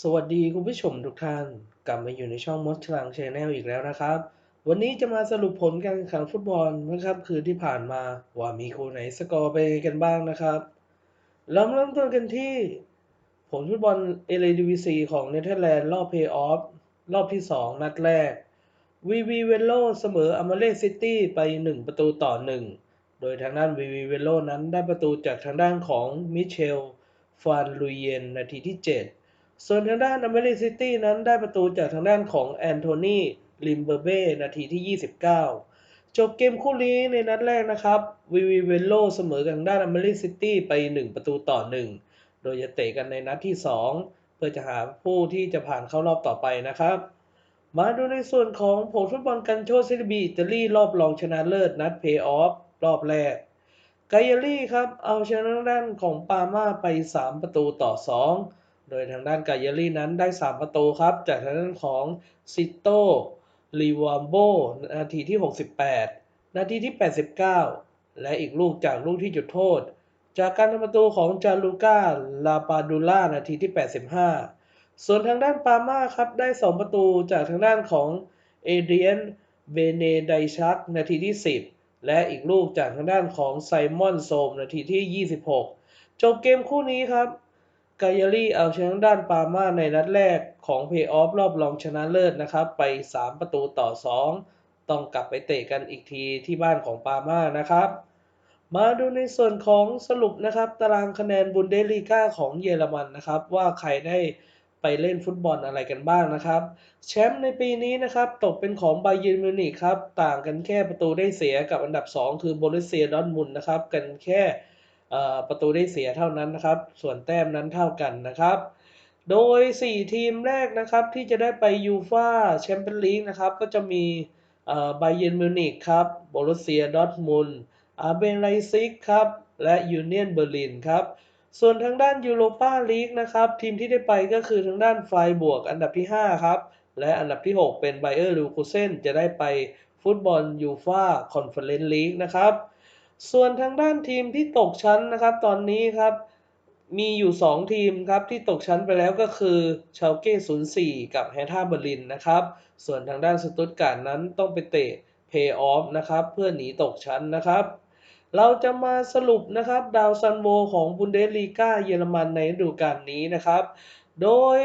สวัสดีคุณผู้ชมทุกท่าน กลับมาอยู่ในช่องมดชลังชแนลอีกแล้วนะครับ วันนี้จะมาสรุปผลการแข่งขันฟุตบอลเมื่อค่ำคืนที่ผ่านมา ว่ามีคู่ไหนสกอร์ไปกันบ้างนะครับเราเริ่มต้นกันที่ ผลฟุตบอลเอเลดีวีซีของเนเธอร์แลนด์รอบเพย์ออฟรอบที่ 2 นัดแรกวีวีเวโลเสมออมาเลซิตี้ไป 1 ประตูต่อ 1 โดยทางด้านวีวีเวโลนั้นได้ประตูจากทางด้านของมิเชลฟานลุยเยนนาทีที่ 7 ส่วนทางด้านอเมริซิตี้นั้นได้ประตูจากทางด้านของแอนโทนีลิมเบอร์เบ้นาทีที่ 29 จบเกมคู่นี้ในนัดแรกนะครับวีวีเวโลเสมอกับทางด้านอเมริซิตี้ไป 1 ประตูต่อ 1 โดยจะเตะกันในนัดที่ 2 เพื่อจะหาผู้ที่จะผ่านเข้ารอบต่อไปนะครับ มาดูในส่วนของผลฟุตบอลกันโชซิลิบีอิตาลีรอบรองชนะเลิศนัดเพย์ออฟรอบแรกไกเยลี่ครับเอาชนะทางด้านของปาม่าไป 3 ประตูต่อ 2 โดยทางด้านไกเยลี่นั้นได้ 3 ประตูครับ จากทางด้านของซิโตลีวามโบนาทีที่ 68 นาทีที่ 89 และอีกลูกจากลูกที่จุดโทษ จากการทำประตูของจาลูก้าลาปาดูล่านาทีที่ 85 ส่วนทางด้านปาม่าครับได้ 2 ประตูจากทางด้านของเอเดรียนเบเนไดชักนาทีที่ 10 และอีกลูกจากทางด้านของไซมอนโซมนาทีที่ 26 จบเกมคู่นี้ครับ กายาลีเอาชนะด้านปาม่าในนัดแรกของเพย์ออฟรอบรองชนะเลิศนะครับ ไป 3 ประตูต่อ 2 ต้องกลับไปเตะกันอีกทีที่บ้านของปาม่านะครับ มาดูในส่วนของสรุปนะครับ ตารางคะแนนบุนเดลีกาของเยอรมันนะครับ ว่าใครได้ไปเล่นฟุตบอลอะไรกันบ้างนะครับ แชมป์ในปีนี้นะครับ ตกเป็นของไบเยร์นมิวนิกครับ ต่างกันแค่ประตูได้เสียกับอันดับ 2 คือโบรุสเซียดอร์ทมุนนะครับ กันแค่ ประตูได้เสียเท่านั้นนะครับ ส่วนแต้มนั้นเท่ากันนะครับ โดย 4 ทีมแรกนะครับที่จะได้ไปยูฟาแชมเปี้ยนลีกนะครับก็จะมีไบเยนมิวนิกครับโบรุสเซียดอร์ทมุนอาเบนไลซิกครับและยูเนียนเบอร์ลินครับส่วนทางด้านยูโรปาลีกนะครับทีมที่ได้ไปก็คือทางด้านไฟบวกอันดับที่ 5 ครับ และอันดับที่ 6 เป็นไบเออร์ลูคูเซนจะได้ไปฟุตบอลยูฟาคอนเฟอเรนซ์ลีกนะครับ ส่วนทางด้านทีมที่ตกชั้นนะครับตอนนี้ครับมีอยู่ 2 ทีมครับที่ตกชั้นไปแล้วก็คือเชลเก้04กับแฮท่าเบอร์ลินนะครับ ส่วนทางด้านสตุตการ์นั้นต้องไปเตะเพย์ออฟนะครับเพื่อหนีตกชั้นนะครับ เราจะมาสรุปนะครับดาวซันโวของบุนเดสลีกาเยอรมันในฤดูกาลนี้นะครับ โดย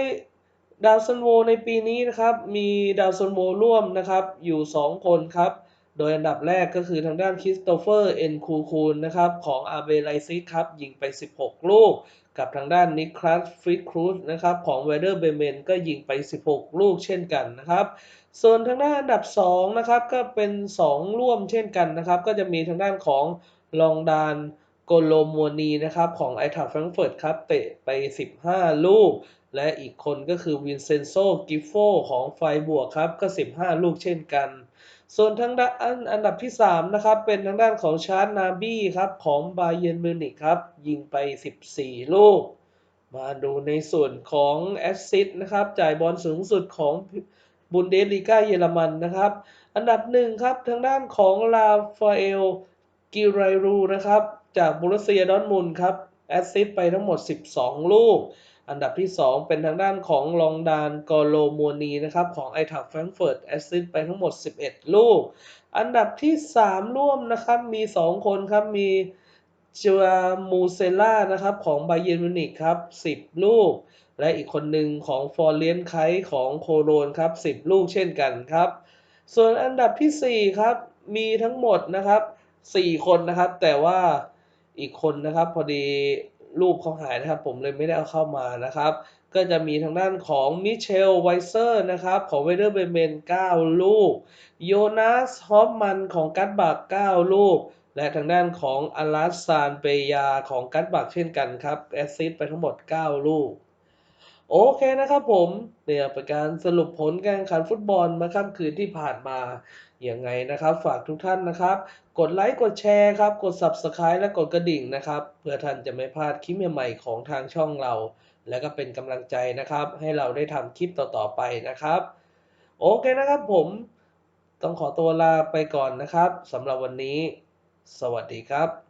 ดาวซันโวในปีนี้นะครับมีดาวซันโวร่วมนะครับอยู่ 2 คนครับ โดยอันดับแรกก็คือทางด้านคริสโตเฟอร์เอ็นคูคูนนะครับของอาเบไลซิกครับยิงไป 16 ลูก กับทางด้านนิคลัสฟิตครูซนะครับของเวเดอร์เบเมนก็ยิงไป 16 ลูกเช่นกันนะครับ ส่วนทางด้านอันดับ2นะครับก็เป็น 2 ร่วมเช่นกันนะครับ ก็จะมีทางด้านของลองดานโกโลโมนีนะครับของไอทัฟแฟรงเฟิร์ตครับเตะไป 15 ลูก และอีกคนก็คือวินเซนโซกิฟโฟของไฟบวกครับก็ 15 ลูกเช่นกัน ส่วนทางด้านอันดับที่ 3 นะครับ เป็นทางด้านของชาร์ตนาบี้ครับของบาเยร์นมิวนิกครับ ยิงไป 14 ลูก มาดูในส่วนของแอสซิสนะครับ จ่ายบอลสูงสุดของบุนเดสลีกาเยอรมันนะครับ อันดับหนึ่งครับ ทางด้านของลาฟาเอลกิไรรูนะครับ จากบุรุเซียดอนมุนครับ แอสซิสไปทั้งหมด 12 ลูก อันดับที่ 2 เป็นทางด้านของลองดานกอโลโมนีนะครับของไอทักแฟรงเฟิร์ตแอสซิสไปทั้งหมด 11 ลูก อันดับที่ 3 ร่วมนะครับมี 2 คนครับมีจัวมูเซล่านะครับของไบเยนมินิกครับ 10 ลูก และอีกคนหนึ่งของฟอร์เลียนไคของโคโรนครับ 10 ลูกเช่นกันครับ ส่วนอันดับที่ 4 ครับ มีทั้งหมดนะครับ 4 คนนะครับ แต่ว่าอีกคนนะครับพอดี รูปเขาหายนะครับ ผมเลยไม่ได้เอาเข้ามานะครับ ก็จะมีทางด้านของมิเชลไวเซอร์นะครับ ของเวเดอร์เบเมน9 ลูก โยนาสฮอฟมันของกัตบัก9 ลูก และทางด้านของอลาสซานเปยาของกัตบักเช่นกันครับ แอสซิสไปทั้งหมด 9 ลูกโอเคนะครับผมเนี่ยเป็นการสรุปผลการแข่งขันฟุตบอลมาค่ำคืนที่ผ่านมา ยังไงนะครับ ฝากทุกท่านนะครับ กดไลค์กดแชร์ครับ กด Subscribe และกดกระดิ่งนะครับ เพื่อท่านจะไม่พลาดคลิปใหม่ๆของทางช่องเรา และก็เป็นกำลังใจนะครับ ให้เราได้ทำคลิปต่อๆไปนะครับ โอเคนะครับผมต้องขอตัวลาไปก่อนนะครับสำหรับวันนี้ สวัสดีครับ